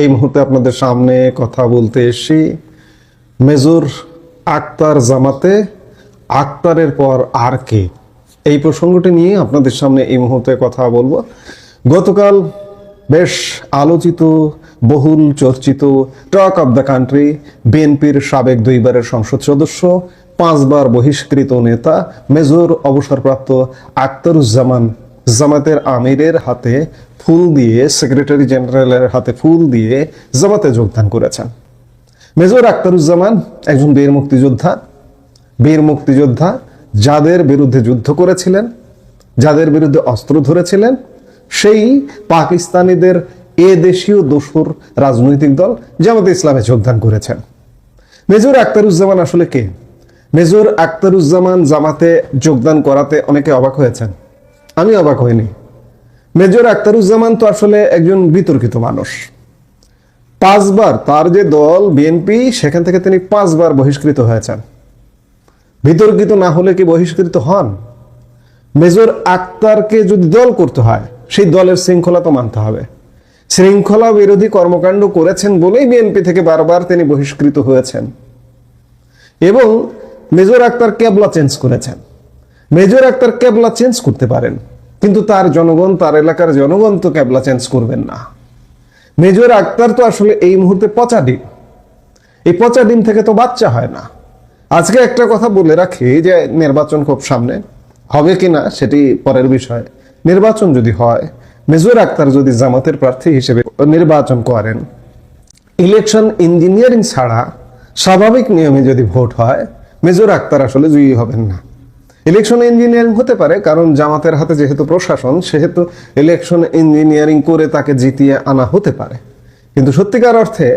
এই মুহূর্তে আপনাদের সামনে কথা বলতে এসেছি। মেজর আক্তার জামাতে আক্তারের পর আর কে? এই প্রসঙ্গটি নিয়ে আপনাদের সামনে এই মুহূর্তে কথা বলব। গতকাল বেশ আলোচিত, বহুল চর্চিত, টক অব দ্য কান্ট্রি, বিএনপির সাবেক দুইবারের সংসদ সদস্য, পাঁচবার বহিষ্কৃত নেতা, মেজর অবসরপ্রাপ্ত আক্তারুজ্জামান জামাতের আমিরের হাতে ফুল দিয়ে, সেক্রেটারি জেনারেলের হাতে ফুল দিয়ে জামাতে যোগদান করেছেন। মেজর আক্তারুজ্জামান একজন বীর মুক্তিযোদ্ধা। বীর মুক্তিযোদ্ধা যাদের বিরুদ্ধে যুদ্ধ করেছিলেন, যাদের বিরুদ্ধে অস্ত্র ধরেছিলেন, সেই পাকিস্তানিদের এ দেশীয় দোসর রাজনৈতিক দল জামাতে ইসলামে যোগদান করেছেন। মেজর আক্তারুজ্জামান আসলে কে? মেজর আক্তারুজ্জামান জামাতে যোগদান করাতে অনেকে অবাক হয়েছেন। আমি অবাক হইনি। মেজর আক্তারুজ্জামান তো আসলে একজন বিতর্কিত মানুষ। পাঁচবার তার যে দল, বিএনপি, সেখান থেকে তিনি পাঁচবার বহিষ্কৃত হয়েছেন। বিতর্কিত না হলে কি বহিষ্কৃত হন? মেজর আক্তারকে যদি দল করতে হয়, সেই দলের শৃঙ্খলা তো মানতে হবে। শৃঙ্খলা বিরোধী কর্মকাণ্ড করেছেন বলেই বিএনপি থেকে বারবার তিনি বহিষ্কৃত হয়েছেন। এবং মেজর আক্তার কেবলা চেঞ্জ করেছেন। মেজর আক্তার ক্যাবলা চেঞ্জ করতে পারেন, কিন্তু তার জনগণ, তার এলাকার জনগণ তো ক্যাবলা চেঞ্জ করবেন না। মেজর আক্তার তো আসলে এই মুহূর্তে পচা ডিম। এই পচা ডিম থেকে তো বাচ্চা হয় না। আজকে একটা কথা বলে রাখি যে নির্বাচন খুব সামনে। হবে কিনা সেটি পরের বিষয়। নির্বাচন যদি হয়, মেজর আক্তার যদি জামাতের প্রার্থী হিসেবে নির্বাচন করেন, ইলেকশন ইঞ্জিনিয়ারিং ছাড়া স্বাভাবিক নিয়মে যদি ভোট হয়, মেজর আক্তার আসলে জয়ী হবেন না। ইলেকশন ইঞ্জিনিয়ারিং হতে পারে, কারণ জামাতের হাতে যেহেতু প্রশাসন, সেহেতু ইলেকশন ইঞ্জিনিয়ারিং করে তাকে জিতিয়ে আনা হতে পারে। কিন্তু সত্যিকার অর্থে,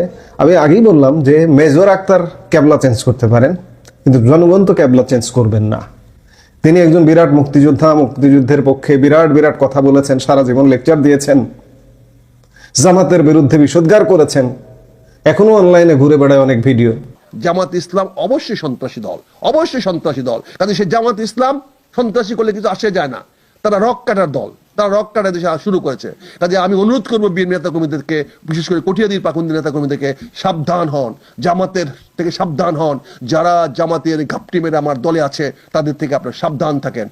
আমি আগেই বললাম যে মেজর আক্তার ক্যাবলা চেঞ্জ করতে পারেন, কিন্তু জনগণ তো ক্যাবলা চেঞ্জ করবেন না। তিনি একজন বিরাট মুক্তিযোদ্ধা, মুক্তিযুদ্ধের পক্ষে বিরাট বিরাট কথা বলেছেন, সারা জীবন লেকচার দিয়েছেন, জামাতের বিরুদ্ধে বিষোদ্গার করেছেন। এখনও অনলাইনে ঘুরে বেড়ায় অনেক ভিডিও। জামাত ইসলাম অবশ্যই সন্ত্রাসী দল, অবশ্যই সন্ত্রাসী দল। কাজে সে জামাত ইসলাম সন্ত্রাসী করলে কিছু আসে যায় না। তারা রক কাটার দল, তারা রক কাটা দেশে শুরু করেছে। কাজে আমি অনুরোধ করব বিএনপি নেতা কর্মীদেরকে বিশেষ করে কটিয়াদির পাকুন্দি নেতা কর্মীদেরকে সাবধান হন, জামাতের থেকে সাবধান হন। যারা জামাতের ঘাপটি মেরে আমার দলে আছে, তাদের থেকে আপনারা সাবধান থাকেন।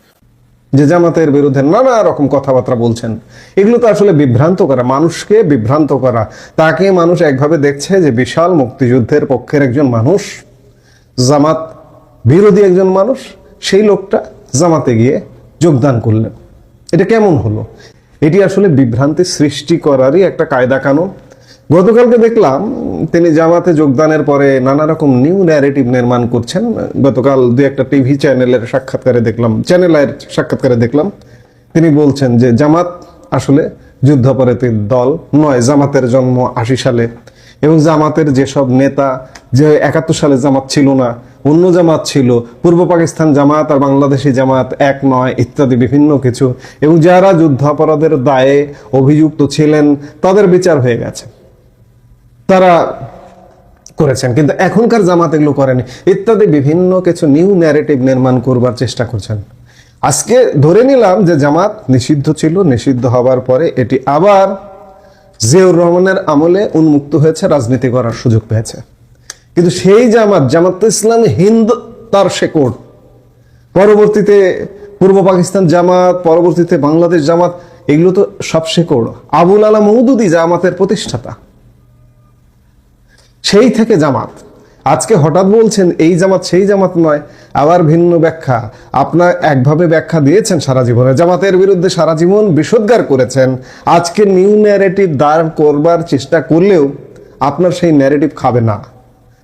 যে জামাতের বিরুদ্ধে নানা রকম কথাবার্তা বলছেন। এগুলো তো আসলে বিভ্রান্ত করা, মানুষকে বিভ্রান্ত করা। তাকে মানুষ একভাবে দেখছে যে বিশাল মুক্তিযুদ্ধের পক্ষের একজন মানুষ, জামাত বিরোধী একজন মানুষ, সেই লোকটা জামাতে গিয়ে যোগদান করলেন। এটা কেমন হলো? এটি আসলে বিভ্রান্তি সৃষ্টি করারই একটা কায়দা কানুন গতকালকে দেখলাম তিনি জামাতে যোগদানের পরে নানা রকম নিউ ন্যারেটিভ নির্মাণ করছেন। গতকাল দু একটা টিভি চ্যানেলের সাক্ষাৎকারে দেখলাম চ্যানেলের সাক্ষাৎকারে দেখলাম। তিনি বলছেন যে, জামাত আসলে যুদ্ধাপরাধীর দল নয়, জামাতের জন্ম আশি সালে। এবং জামাতের যেসব নেতা যে একাত্তর সালে জামাত ছিল না, অন্য জামাত ছিল, পূর্ব পাকিস্তান জামাত আর বাংলাদেশি জামাত এক নয়, ইত্যাদি বিভিন্ন কিছু। এবং যারা যুদ্ধাপরাধের দায়ে অভিযুক্ত ছিলেন, তাদের বিচার হয়ে গেছে। তারা করেছেন, কিন্তু এখনকার জামাত এগুলো করেনি। ইত্যাদি বিভিন্ন কিছু নিউ ন্যারেটিভ নির্মাণ করবার চেষ্টা করছেন। আজকে ধরে নিলাম যে জামাত নিষিদ্ধ ছিল, নিষিদ্ধ হবার পরে এটি আবার জিয়াউর রহমানের আমলে উন্মুক্ত হয়েছে, রাজনীতি করার সুযোগ পেয়েছে। কিন্তু সেই জামাত জামাত ইসলাম হিন্দু, তার শেকড় পরবর্তীতে পূর্ব পাকিস্তান জামাত, পরবর্তীতে বাংলাদেশ জামাত, এগুলো তো সব শেকড় আবুল আলা মৌদুদি জামাতের প্রতিষ্ঠাতা। সেই থেকে জামাত। আজকে হঠাৎ বলছেন, এই জামাত সেই জামাত নয়, আবার ভিন্ন ব্যাখ্যা। আপনার একভাবে ব্যাখ্যা দিয়েছেন সারা জীবনে। জামাতের বিরুদ্ধে সারা জীবন বিষোদ্গার করেছেন। আজকে নিউ ন্যারেটিভ দাঁড় করবার চেষ্টা করলেও আপনার সেই ন্যারেটিভ খাবে না।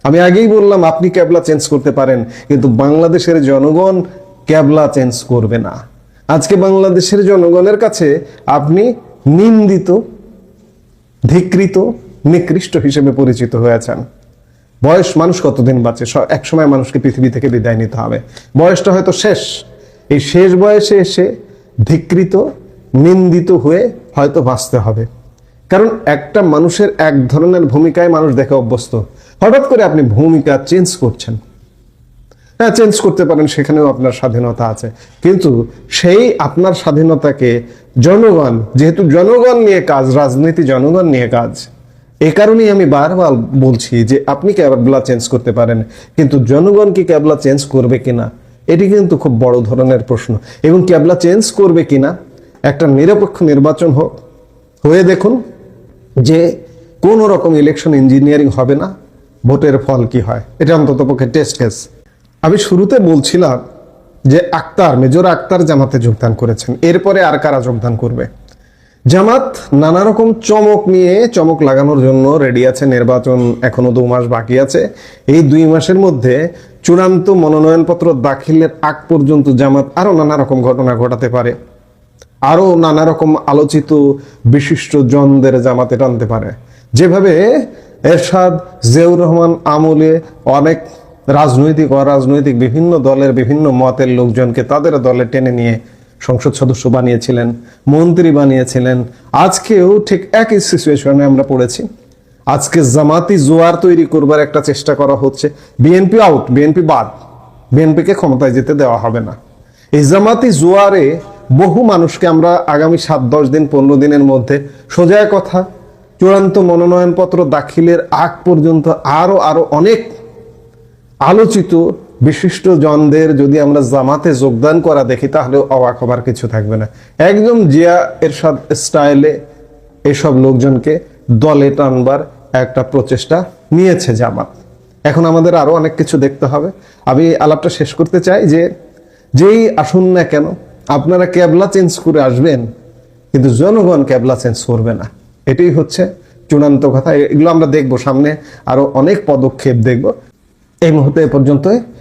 আমি আগেই বললাম, আপনি ক্যাবলা চেঞ্জ করতে পারেন, কিন্তু বাংলাদেশের জনগণ ক্যাবলা চেঞ্জ করবে না। আজকে বাংলাদেশের জনগণের কাছে আপনি নিন্দিত, ধিকৃত নিকৃষ্ট হিসেবে পরিচিত হয়েছেন। বয়স মানুষ কতদিন বাঁচে? এক সময় মানুষকে পৃথিবী থেকে বিদায় নিতে হবে। বয়সটা হয়তো শেষ। এই শেষ বয়সে এসে ধিকৃত, নিন্দিত হয়ে হয়তো বাঁচতে হবে। কারণ একটা মানুষের এক ধরনের ভূমিকায় মানুষ দেখে অভ্যস্ত। হঠাৎ করে আপনি ভূমিকা চেঞ্জ করছেন। হ্যাঁ চেঞ্জ করতে পারেন, সেখানেও আপনার স্বাধীনতা আছে। কিন্তু সেই আপনার স্বাধীনতাকে জনগণ, যেহেতু জনগণ নিয়ে কাজ, রাজনীতি জনগণ নিয়ে কাজ এ কারণেই আমি বারবার বলছি যে আপনি ক্যাবলা চেঞ্জ করতে পারেন, কিন্তু জনগণ কি ক্যাবলা চেঞ্জ করবে কিনা? এটি কিন্তু খুব বড় ধরনের প্রশ্ন। এবং ক্যাবলা চেঞ্জ করবে কিনা? একটা নিরপেক্ষ নির্বাচন হোক। হয়ে দেখুন যে কোন রকম ইলেকশন ইঞ্জিনিয়ারিং হবে না, ভোটের ফল কি হয়। এটা অন্তত পক্ষে টেস্ট কেস। আমি শুরুতে বলছিলাম যে আক্তার, মেজর আক্তার জামাতে যোগদান করেছেন। এরপরে আর কারা যোগদান করবে? জামাত নানা রকম চমক নিয়ে চমক লাগানোর জন্য রেডি আছে, নির্বাচন এখনও দু মাস বাকি আছে। এই দুই মাসের মধ্যে চূড়ান্ত মনোনয়নপত্র দাখিলের আগ পর্যন্ত জামাত আরও নানা রকম ঘটনা ঘটাতে পারে। আরও নানা রকম আলোচিত বিশিষ্ট জনদের জামাতে টানতে পারে। যেভাবে এরশাদ জিয়াউর রহমান আমলে অনেক রাজনৈতিক, অরাজনৈতিক বিভিন্ন দলের বিভিন্ন মতের লোকজনকে তাদের দলে টেনে নিয়ে সংসদ সদস্য বানিয়েছিলেন, মন্ত্রী বানিয়েছিলেন। আজকেও ঠিক একই সিচুয়েশনে আমরা পড়েছি। আজকে জামাতি জোয়ার তৈরি করবার একটা চেষ্টা করা হচ্ছে। বিএনপি আউট বিএনপি বাদ। বিএনপিকে ক্ষমতায় যেতে দেওয়া হবে না। এই জামাতি জোয়ারে বহু মানুষকে আমরা আগামী সাত, দশ দিন, পনেরো দিনের মধ্যে সোজা কথা, চূড়ান্ত মনোনয়নপত্র দাখিলের আগ পর্যন্ত আরও আরও অনেক আলোচিত বিশিষ্ট জনদের যদি আমরা জামাতে যোগদান করা দেখি, তাহলে অবাক হবার কিছু থাকবে না। একদম জিয়া এরশাদ স্টাইলে এসব লোকজনকে দলে টানবার একটা প্রচেষ্টা নিয়েছে জামাত। এখন আমাদের আরও অনেক কিছু দেখতে হবে। আমি আলাপটা শেষ করতে চাই যে, যেই আসুন না কেন, আপনারা ক্যাবলা চেঞ্জ করে আসবেন, কিন্তু জনগণ ক্যাবলা চেঞ্জ করবে না। এটাই হচ্ছে চূড়ান্ত কথা। এগুলো আমরা দেখব সামনে। আরও অনেক পদক্ষেপ দেখব। এই মুহূর্তে এ পর্যন্তই।